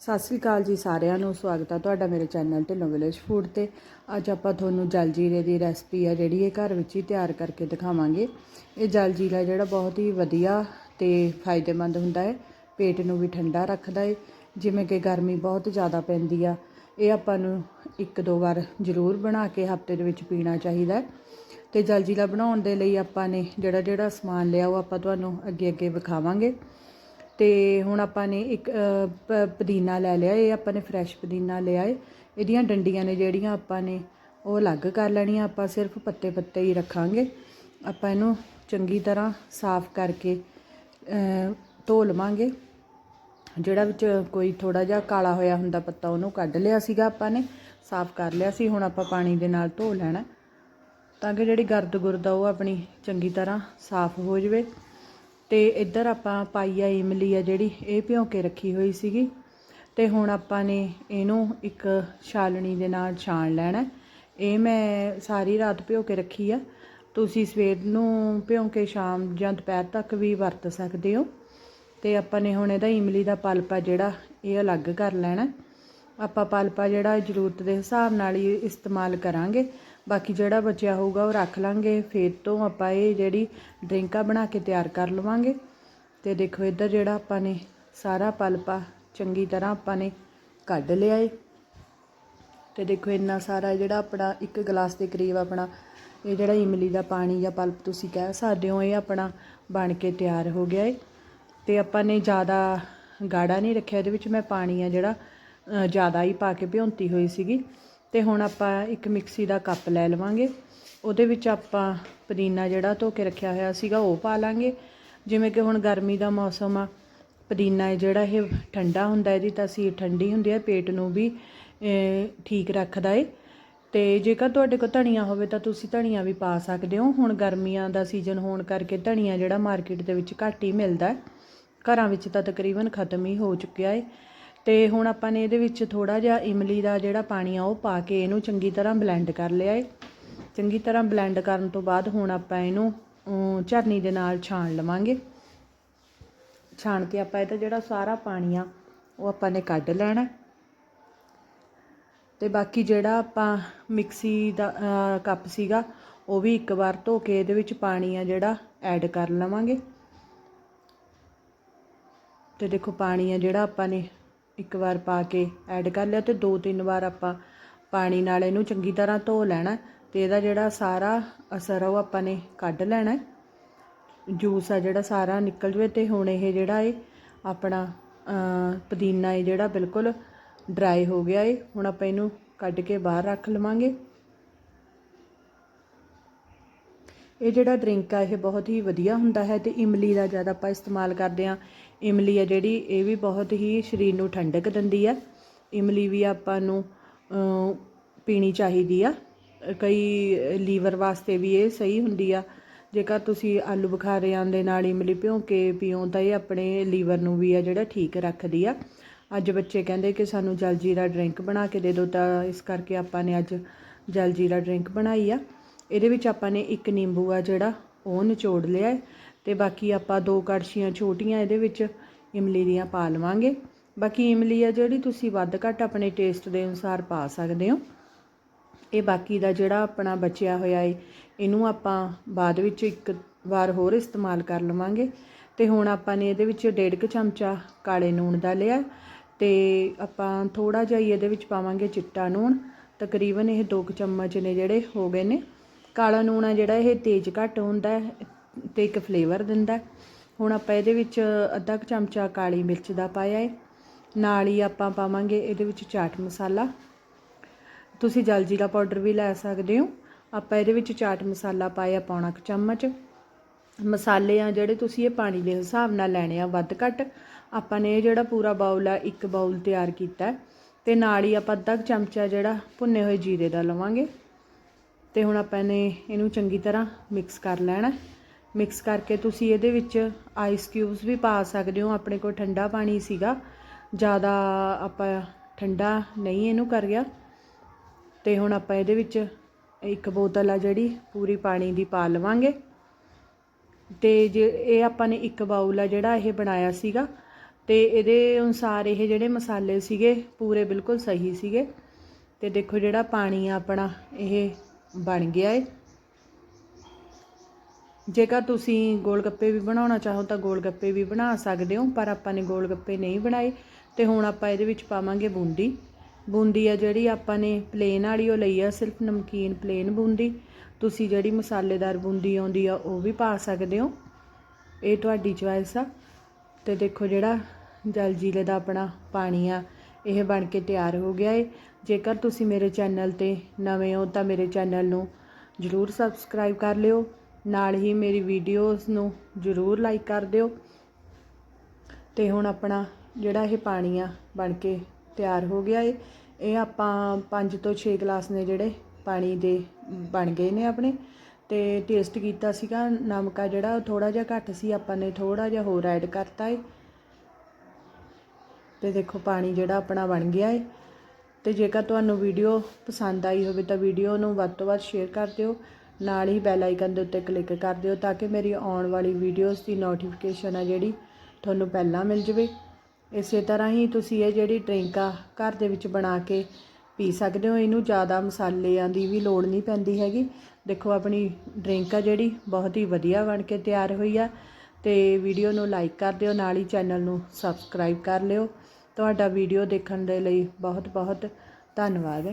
ਸਤਿ ਸ੍ਰੀ ਅਕਾਲ ਜੀ ਸਾਰਿਆਂ ਨੂੰ, ਸਵਾਗਤ ਹੈ ਤੁਹਾਡਾ ਮੇਰੇ ਚੈਨਲ ਢਿੱਲੋਂ ਵਿਲੇਜ ਫੂਡ ਤੇ। ਅੱਜ ਆਪਾਂ ਤੁਹਾਨੂੰ ਜਲ ਜੀਰੇ ਦੀ ਰੈਸਪੀ ਆ ਜਿਹੜੀ ਇਹ ਘਰ ਵਿੱਚ ਹੀ ਤਿਆਰ ਕਰਕੇ ਦਿਖਾਵਾਂਗੇ। ਇਹ ਜਲ ਜੀਰਾ ਜਿਹੜਾ ਬਹੁਤ ਹੀ ਵਧੀਆ ਤੇ ਫਾਇਦੇਮੰਦ ਹੁੰਦਾ ਹੈ, ਪੇਟ ਨੂੰ ਵੀ ਠੰਡਾ ਰੱਖਦਾ ਹੈ ਜਿਵੇਂ ਕਿ ਗਰਮੀ ਬਹੁਤ ਜ਼ਿਆਦਾ ਪੈਂਦੀ ਆ। ਇਹ ਆਪਾਂ ਨੂੰ ਇੱਕ ਦੋ ਵਾਰ ਜ਼ਰੂਰ ਬਣਾ ਕੇ ਹਫ਼ਤੇ ਦੇ ਵਿੱਚ ਪੀਣਾ ਚਾਹੀਦਾ ਹੈ। ਤੇ ਜਲ ਜੀਰਾ ਬਣਾਉਣ ਦੇ ਲਈ ਆਪਾਂ ਨੇ ਜਿਹੜਾ ਜਿਹੜਾ ਸਮਾਨ ਲਿਆ ਉਹ ਆਪਾਂ ਤੁਹਾਨੂੰ ਅੱਗੇ ਅੱਗੇ ਵਿਖਾਵਾਂਗੇ। ਤੇ ਹੁਣ ਆਪਾਂ ਨੇ ਇੱਕ ਪ- ਪੁਦੀਨਾ ਲੈ ਲਿਆ, ਇਹ ਆਪਾਂ ਨੇ ਫਰੈਸ਼ ਪੁਦੀਨਾ ਲਿਆ ਏ। ਇਹਦੀਆਂ ਡੰਡੀਆਂ ਨੇ ਜਿਹੜੀਆਂ ਆਪਾਂ ਨੇ, ਉਹ ਅਲੱਗ ਕਰ ਲੈਣੀਆਂ, ਆਪਾਂ ਸਿਰਫ ਪੱਤੇ ਪੱਤੇ ਹੀ ਰੱਖਾਂਗੇ। ਆਪਾਂ ਇਹਨੂੰ ਚੰਗੀ ਤਰ੍ਹਾਂ ਸਾਫ਼ ਕਰਕੇ ਧੋ ਲਵਾਂਗੇ। ਜਿਹੜਾ ਵਿੱਚ ਕੋਈ ਥੋੜਾ ਜਿਹਾ ਕਾਲਾ ਹੋਇਆ ਹੁੰਦਾ ਪੱਤਾ, ਉਹਨੂੰ ਕੱਢ ਲਿਆ ਸੀਗਾ ਆਪਾਂ ਨੇ, ਸਾਫ਼ ਕਰ ਲਿਆ ਸੀ, ਹੁਣ ਆਪਾਂ ਪਾਣੀ ਦੇ ਨਾਲ ਧੋ ਲੈਣਾ। ਤਾਂ ਕਿ ਜਿਹੜੀ ਗਰਦ ਗੁਰਦ ਆ, ਉਹ ਆਪਣੀ ਚੰਗੀ ਤਰ੍ਹਾਂ ਸਾਫ਼ ਹੋ ਜਾਵੇ। ਤੇ ਇੱਧਰ ਆਪਾਂ ਪਾਈ ਆ ਇਮਲੀ ਆ ਜਿਹੜੀ, ਇਹ ਭਿਉਂ ਕੇ ਰੱਖੀ ਹੋਈ ਸੀਗੀ। ਤੇ ਹੁਣ ਆਪਾਂ ਨੇ ਇਹਨੂੰ ਇੱਕ ਛਾਲਣੀ ਦੇ ਨਾਲ ਛਾਣ ਲੈਣਾ। ਇਹ ਮੈਂ ਸਾਰੀ ਰਾਤ ਭਿਉਂ ਕੇ ਰੱਖੀ ਆ। ਤੁਸੀਂ ਸਵੇਰ ਨੂੰ ਭਿਉਂ ਕੇ ਸ਼ਾਮ ਜਾਂ ਦੁਪਹਿਰ ਤੱਕ ਵੀ ਵਰਤ ਸਕਦੇ ਹੋ। ਤੇ ਆਪਾਂ ਨੇ ਹੁਣ ਇਹਦਾ ਇਮਲੀ ਦਾ ਪਲਪ ਆ ਜਿਹੜਾ, ਇਹ ਅਲੱਗ ਕਰ ਲੈਣਾ। ਆਪਾਂ ਪਲਪਾ ਜਿਹੜਾ ਜ਼ਰੂਰਤ ਦੇ ਹਿਸਾਬ ਨਾਲ ਹੀ ਇਸਤੇਮਾਲ ਕਰਾਂਗੇ। ਬਾਕੀ ਜਿਹੜਾ ਬਚਿਆ ਹੋਊਗਾ ਉਹ ਰੱਖ ਲਾਂਗੇ। ਫਿਰ ਤੋਂ ਆਪਾਂ ਇਹ ਜਿਹੜੀ ਡਰਿੰਕਾਂ ਬਣਾ ਕੇ ਤਿਆਰ ਕਰ ਲਵਾਂਗੇ। ਤੇ ਦੇਖੋ ਇੱਧਰ ਜਿਹੜਾ ਆਪਾਂ ਨੇ ਸਾਰਾ ਪਲਪਾ ਚੰਗੀ ਤਰ੍ਹਾਂ ਆਪਾਂ ਨੇ ਕੱਢ ਲਿਆ ਏ। ਤੇ ਦੇਖੋ ਇੰਨਾ ਸਾਰਾ ਜਿਹੜਾ ਆਪਣਾ ਇੱਕ ਗਲਾਸ ਦੇ ਕਰੀਬ ਆਪਣਾ ਇਹ ਜਿਹੜਾ ਇਮਲੀ ਦਾ ਪਾਣੀ ਜਾਂ ਪਲਪ ਤੁਸੀਂ ਕਹਿ ਸਕਦੇ ਹੋ, ਇਹ ਆਪਣਾ ਬਣ ਕੇ ਤਿਆਰ ਹੋ ਗਿਆ ਏ। ਤੇ ਆਪਾਂ ਨੇ ਜ਼ਿਆਦਾ ਗਾੜਾ ਨਹੀਂ ਰੱਖਿਆ, ਇਹਦੇ ਵਿੱਚ ਮੈਂ ਪਾਣੀ ਆ ਜਿਹੜਾ ਜ਼ਿਆਦਾ ਹੀ ਪਾ ਕੇ ਭਿਉਂਤੀ ਹੋਈ ਸੀਗੀ। ਤੇ ਹੁਣ ਆਪਾਂ ਇੱਕ ਮਿਕਸੀ ਦਾ ਕੱਪ ਲੈ ਲਵਾਂਗੇ। ਉਹਦੇ ਵਿੱਚ ਆਪਾਂ ਪੁਦੀਨਾ ਜਿਹੜਾ ਧੋ ਕੇ ਰੱਖਿਆ ਹੋਇਆ ਸੀਗਾ, ਉਹ ਪਾ ਲਾਂਗੇ। ਜਿਵੇਂ ਕਿ ਹੁਣ ਗਰਮੀ ਦਾ ਮੌਸਮ ਆ, ਪੁਦੀਨਾ ਹੈ ਜਿਹੜਾ ਇਹ ਠੰਡਾ ਹੁੰਦਾ, ਇਹਦੀ ਤਾਸੀਰ ਠੰਡੀ ਹੁੰਦੀ ਹੈ, ਪੇਟ ਨੂੰ ਵੀ ਠੀਕ ਰੱਖਦਾ ਏ। ਤੇ ਜੇਕਰ ਤੁਹਾਡੇ ਕੋਲ ਧਨੀਆ ਹੋਵੇ ਤਾਂ ਤੁਸੀਂ ਧਨੀਆ ਵੀ ਪਾ ਸਕਦੇ ਹੋ। ਹੁਣ ਗਰਮੀਆਂ ਦਾ ਸੀਜ਼ਨ ਹੋਣ ਕਰਕੇ ਧਨੀਆ ਜਿਹੜਾ ਮਾਰਕੀਟ ਦੇ ਵਿੱਚ ਘੱਟ ਹੀ ਮਿਲਦਾ। ਘਰਾਂ ਵਿੱਚ ਤਾਂ ਤਕਰੀਬਨ ਖਤਮ ਹੀ ਹੋ ਚੁੱਕਿਆ ਏ। ਤੇ ਹੁਣ ਆਪਾਂ ਨੇ ਇਹਦੇ ਵਿੱਚ ਥੋੜਾ ਜਿਹਾ ਇਮਲੀ ਦਾ ਜਿਹੜਾ ਪਾਣੀ ਆ ਉਹ ਪਾ ਕੇ ਇਹਨੂੰ ਚੰਗੀ ਤਰ੍ਹਾਂ ਬਲੈਂਡ ਕਰ ਲਿਆ ਏ। ਚੰਗੀ ਤਰ੍ਹਾਂ ਬਲੈਂਡ ਕਰਨ ਤੋਂ ਬਾਅਦ ਹੁਣ ਆਪਾਂ ਇਹਨੂੰ ਝਰਨੀ ਦੇ ਨਾਲ ਛਾਣ ਲਵਾਂਗੇ। ਛਾਣ ਕੇ ਆਪਾਂ ਇਹਦਾ ਜਿਹੜਾ ਸਾਰਾ ਪਾਣੀ ਆ, ਉਹ ਆਪਾਂ ਨੇ ਕੱਢ ਲੈਣਾ ਤੇ ਬਾਕੀ ਜਿਹੜਾ ਆਪਾਂ ਮਿਕਸੀ ਦਾ ਕੱਪ ਸੀਗਾ, ਉਹ ਵੀ ਇੱਕ ਵਾਰ ਧੋ ਕੇ ਇਹਦੇ ਵਿੱਚ ਪਾਣੀ ਆ ਜਿਹੜਾ ਐਡ ਕਰ ਲਵਾਂਗੇ। ਤੇ ਦੇਖੋ ਪਾਣੀ ਆ ਜਿਹੜਾ ਆਪਾਂ ਨੇ ਇੱਕ ਵਾਰ ਪਾ ਕੇ ਐਡ ਕਰ ਲਿਆ ਅਤੇ ਦੋ ਤਿੰਨ ਵਾਰ ਆਪਾਂ ਪਾਣੀ ਨਾਲ ਇਹਨੂੰ ਚੰਗੀ ਤਰ੍ਹਾਂ ਧੋ ਲੈਣਾ ਅਤੇ ਇਹਦਾ ਜਿਹੜਾ ਸਾਰਾ ਅਸਰ ਆ ਉਹ ਆਪਾਂ ਨੇ ਕੱਢ ਲੈਣਾ ਜੂਸ ਆ ਜਿਹੜਾ ਸਾਰਾ ਨਿਕਲ ਜਵੇ ਅਤੇ ਹੁਣ ਇਹ ਜਿਹੜਾ ਏ ਆਪਣਾ ਪੁਦੀਨਾ ਏ ਜਿਹੜਾ ਬਿਲਕੁਲ ਡਰਾਈ ਹੋ ਗਿਆ ਏ। ਹੁਣ ਆਪਾਂ ਇਹਨੂੰ ਕੱਢ ਕੇ ਬਾਹਰ ਰੱਖ ਲਵਾਂਗੇ। ਇਹ ਜਿਹੜਾ ਡਰਿੰਕ ਆ, ਇਹ ਬਹੁਤ ਹੀ ਵਧੀਆ ਹੁੰਦਾ ਹੈ ਤੇ ਇਮਲੀ ਦਾ ਜ਼ਿਆਦਾ ਆਪਾਂ ਇਸਤੇਮਾਲ ਕਰਦੇ ਆ ਇਮਲੀ ਆ ਜਿਹੜੀ, ਇਹ ਵੀ ਬਹੁਤ ਹੀ ਸਰੀਰ ਨੂੰ ਠੰਡਕ ਦਿੰਦੀ ਆ। ਇਮਲੀ ਵੀ ਆਪਾਂ ਨੂੰ ਪੀਣੀ ਚਾਹੀਦੀ ਆ। ਕਈ ਲੀਵਰ ਵਾਸਤੇ ਵੀ ਇਹ ਸਹੀ ਹੁੰਦੀ ਆ। ਜੇਕਰ ਤੁਸੀਂ ਆਲੂ ਬੁਖਾਰਿਆਂ ਦੇ ਨਾਲ ਇਮਲੀ ਭਿਉਂ ਕੇ ਪੀਓ, ਤਾਂ ਇਹ ਆਪਣੇ ਲੀਵਰ ਨੂੰ ਵੀ ਆ ਜਿਹੜਾ ਠੀਕ ਰੱਖਦੀ ਆ। ਅੱਜ ਬੱਚੇ ਕਹਿੰਦੇ ਕਿ ਸਾਨੂੰ ਜਲਜੀਰਾ ਡਰਿੰਕ ਬਣਾ ਕੇ ਦੇ ਦਿਓ, ਤਾਂ ਇਸ ਕਰਕੇ ਆਪਾਂ ਨੇ ਅੱਜ ਜਲਜੀਰਾ ਡਰਿੰਕ ਬਣਾਈ ਆ। ਇਹਦੇ ਵਿੱਚ ਆਪਾਂ ਨੇ ਇੱਕ ਨਿੰਬੂ ਆ ਜਿਹੜਾ, ਉਹ ਨਿਚੋੜ ਲਿਆ ਹੈ ਤੇ ਬਾਕੀ ਆਪਾਂ ਦੋ ਕੜਛੀਆਂ ਛੋਟੀਆਂ ਇਹਦੇ ਵਿੱਚ ਇਮਲੀ ਦੀਆਂ ਪਾ ਲਵਾਂਗੇ। ਬਾਕੀ ਇਮਲੀ ਆ ਜਿਹੜੀ ਤੁਸੀਂ ਵੱਧ ਘੱਟ ਆਪਣੇ ਟੇਸਟ ਦੇ ਅਨੁਸਾਰ ਪਾ ਸਕਦੇ ਹੋ। ਇਹ ਬਾਕੀ ਦਾ ਜਿਹੜਾ ਆਪਣਾ ਬਚਿਆ ਹੋਇਆ ਏ, ਇਹਨੂੰ ਆਪਾਂ ਬਾਅਦ ਵਿੱਚ ਇੱਕ ਵਾਰ ਹੋਰ ਇਸਤੇਮਾਲ ਕਰ ਲਵਾਂਗੇ। ਤੇ ਹੁਣ ਆਪਾਂ ਨੇ ਇਹਦੇ ਵਿੱਚ ਡੇਢ ਕੁ ਚਮਚਾ ਕਾਲੇ ਨੂਣ ਦਾ ਲਿਆ ਤੇ ਆਪਾਂ ਥੋੜਾ ਜਿਹਾ ਹੀ ਇਹਦੇ ਵਿੱਚ ਪਾਵਾਂਗੇ ਚਿੱਟਾ ਨੂਣ। ਤਕਰੀਬਨ ਇਹ 2 ਚਮਚ ਨੇ ਜਿਹੜੇ ਹੋ ਗਏ ਨੇ। ਕਾਲਾ ਨੂਣ ਆ ਜਿਹੜਾ ਇਹ ਤੇਜ਼ ਘੱਟ ਹੁੰਦਾ ਹੈ ਤੇ ਇੱਕ ਫਲੇਵਰ ਦਿੰਦਾ ਹੁਣ ਆਪਾਂ ਇਹਦੇ ਵਿੱਚ ਅੱਧਾ ਕੁ ਚਮਚਾ ਕਾਲੀ ਮਿਰਚ ਦਾ ਪਾਇਆ ਹੈ। ਨਾਲ ਹੀ ਆਪਾਂ ਪਾਵਾਂਗੇ ਇਹਦੇ ਵਿੱਚ ਚਾਟ ਮਸਾਲਾ। ਤੁਸੀਂ ਜਲਜੀਰਾ ਪਾਊਡਰ ਵੀ ਲੈ ਸਕਦੇ ਹੋ। ਆਪਾਂ ਇਹਦੇ ਵਿੱਚ ਚਾਟ ਮਸਾਲਾ ਪਾਇਆ ਪੌਣਾ ਕੁ ਚਮਚ। ਮਸਾਲੇ ਆ ਜਿਹੜੇ ਤੁਸੀਂ ਇਹ ਪਾਣੀ ਦੇ ਹਿਸਾਬ ਨਾਲ ਲੈਣੇ ਆ ਵੱਧ ਘੱਟ। ਆਪਾਂ ਨੇ ਇਹ ਜਿਹੜਾ ਪੂਰਾ ਬਾਉਲ ਆ, ਇੱਕ ਬਾਉਲ ਤਿਆਰ ਕੀਤਾ ਹੈ। ਤੇ ਨਾਲ ਹੀ ਆਪਾਂ ਅੱਧਾ ਕੁ ਚਮਚਾ ਜਿਹੜਾ ਭੁੰਨੇ ਹੋਏ ਜੀਰੇ ਦਾ ਲਵਾਂਗੇ। ਤੇ ਹੁਣ ਆਪਾਂ ਨੇ ਇਹਨੂੰ ਚੰਗੀ ਤਰ੍ਹਾਂ ਮਿਕਸ ਕਰ ਲੈਣਾ। ਮਿਕਸ ਕਰਕੇ ਤੁਸੀਂ ਇਹਦੇ ਵਿੱਚ ਆਈਸ ਕਿਊਬਸ ਵੀ ਪਾ ਸਕਦੇ ਹੋ। ਆਪਣੇ ਕੋਲ ਠੰਡਾ ਪਾਣੀ ਸੀਗਾ। ਜ਼ਿਆਦਾ ਆਪਾਂ ਠੰਡਾ ਨਹੀਂ ਇਹਨੂੰ ਕਰ ਗਿਆ। ਤੇ ਹੁਣ ਆਪਾਂ ਇਹਦੇ ਵਿੱਚ ਇੱਕ ਬੋਤਲ ਆ ਜਿਹੜੀ ਪੂਰੀ ਪਾਣੀ ਦੀ ਪਾ ਲਵਾਂਗੇ। ਤੇ ਜੇ ਇਹ ਆਪਾਂ ਨੇ ਇੱਕ ਬਾਉਲ ਆ ਜਿਹੜਾ ਇਹ ਬਣਾਇਆ ਸੀਗਾ। ਤੇ ਇਹਦੇ ਅਨੁਸਾਰ ਇਹ ਜਿਹੜੇ ਮਸਾਲੇ ਸੀਗੇ, ਪੂਰੇ ਬਿਲਕੁਲ ਸਹੀ ਸੀਗੇ। ਤੇ ਦੇਖੋ ਜਿਹੜਾ ਪਾਣੀ ਆ ਆਪਣਾ, ਇਹ ਬਣ ਗਿਆ ਏ। ਜੇਕਰ ਤੁਸੀਂ ਗੋਲ ਗੱਪੇ ਵੀ ਬਣਾਉਣਾ ਚਾਹੋ ਤਾਂ ਗੋਲ ਗੱਪੇ ਵੀ ਬਣਾ ਸਕਦੇ ਹੋ, ਪਰ ਆਪਾਂ ਨੇ ਗੋਲ ਗੱਪੇ ਨਹੀਂ ਬਣਾਏ ਤੇ ਹੁਣ ਆਪਾਂ ਇਹਦੇ ਵਿੱਚ ਪਾਵਾਂਗੇ ਬੂੰਦੀ। ਬੂੰਦੀ ਆ ਜਿਹੜੀ ਆਪਾਂ ਨੇ ਪਲੇਨ ਵਾਲੀ, ਉਹ ਲਈ ਆ ਸਿਰਫ ਨਮਕੀਨ ਪਲੇਨ ਬੂੰਦੀ। ਤੁਸੀਂ ਜਿਹੜੀ ਮਸਾਲੇਦਾਰ ਬੂੰਦੀ ਆਉਂਦੀ ਆ, ਉਹ ਵੀ ਪਾ ਸਕਦੇ ਹੋ। ਇਹ ਤੁਹਾਡੀ ਚੁਆਇਸ ਆ। ਤੇ ਦੇਖੋ ਜਿਹੜਾ ਜਲ ਜੀਲੇ ਦਾ ਆਪਣਾ ਪਾਣੀ ਆ, ਇਹ ਬਣ ਕੇ ਤਿਆਰ ਹੋ ਗਿਆ ਏ। ਜੇਕਰ ਤੁਸੀਂ ਮੇਰੇ ਚੈਨਲ ਤੇ ਨਵੇਂ ਹੋ ਤਾਂ ਮੇਰੇ ਚੈਨਲ ਨੂੰ ਜਰੂਰ ਸਬਸਕ੍ਰਾਈਬ ਕਰ ਲਿਓ। ਨਾਲ ਹੀ ਮੇਰੀ ਵੀਡੀਓਜ਼ ਨੂੰ ਜਰੂਰ ਲਾਈਕ ਕਰ ਦਿਓ। ਤੇ ਹੁਣ ਆਪਣਾ ਜਿਹੜਾ ਇਹ ਪਾਣੀ ਆ ਬਣ ਕੇ ਤਿਆਰ ਹੋ ਗਿਆ ਏ, ਇਹ ਆਪਾਂ 5 ਤੋਂ 6 ਗਲਾਸ ਨੇ ਜਿਹੜੇ ਪਾਣੀ ਦੇ ਬਣ ਗਏ ਨੇ ਆਪਣੇ। ਤੇ ਟੇਸਟ ਕੀਤਾ ਸੀਗਾ ਨਮਕ ਆ ਜਿਹੜਾ ਥੋੜਾ ਜਿਹਾ ਘੱਟ ਸੀ, ਆਪਾਂ ਨੇ ਥੋੜਾ ਜਿਹਾ ਹੋਰ ਐਡ ਕਰਤਾ ਏ। ਤੇ ਦੇਖੋ ਪਾਣੀ ਜਿਹੜਾ ਆਪਣਾ ਬਣ ਗਿਆ ਏ। ਅਤੇ ਜੇਕਰ ਤੁਹਾਨੂੰ ਵੀਡੀਓ ਪਸੰਦ ਆਈ ਹੋਵੇ ਤਾਂ ਵੀਡੀਓ ਨੂੰ ਵੱਧ ਤੋਂ ਵੱਧ ਸ਼ੇਅਰ ਕਰ ਦਿਓ। ਨਾਲ ਹੀ ਬੈਲ ਆਈਕਨ ਦੇ ਉੱਤੇ ਕਲਿੱਕ ਕਰ ਦਿਓ ਤਾਂ ਕਿ ਮੇਰੀ ਆਉਣ ਵਾਲੀ ਵੀਡੀਓਜ਼ ਦੀ ਨੋਟੀਫਿਕੇਸ਼ਨ ਆ ਜਿਹੜੀ ਤੁਹਾਨੂੰ ਪਹਿਲਾਂ ਮਿਲ ਜਵੇ। ਇਸੇ ਤਰ੍ਹਾਂ ਹੀ ਤੁਸੀਂ ਇਹ ਜਿਹੜੀ ਡਰਿੰਕ ਆ ਘਰ ਦੇ ਵਿੱਚ ਬਣਾ ਕੇ ਪੀ ਸਕਦੇ ਹੋ। ਇਹਨੂੰ ਜ਼ਿਆਦਾ ਮਸਾਲਿਆਂ ਦੀ ਵੀ ਲੋੜ ਨਹੀਂ ਪੈਂਦੀ ਹੈਗੀ। ਦੇਖੋ ਆਪਣੀ ਡਰਿੰਕ ਆ ਜਿਹੜੀ ਬਹੁਤ ਹੀ ਵਧੀਆ ਬਣ ਕੇ ਤਿਆਰ ਹੋਈ ਆ ਤੇ ਵੀਡੀਓ ਨੂੰ ਲਾਈਕ ਕਰ ਦਿਓ। ਨਾਲ ਹੀ ਚੈਨਲ ਨੂੰ ਸਬਸਕ੍ਰਾਈਬ ਕਰ ਲਿਓ। ਤੁਹਾਡਾ ਵੀਡੀਓ ਦੇਖਣ ਦੇ ਲਈ ਬਹੁਤ ਬਹੁਤ ਧੰਨਵਾਦ।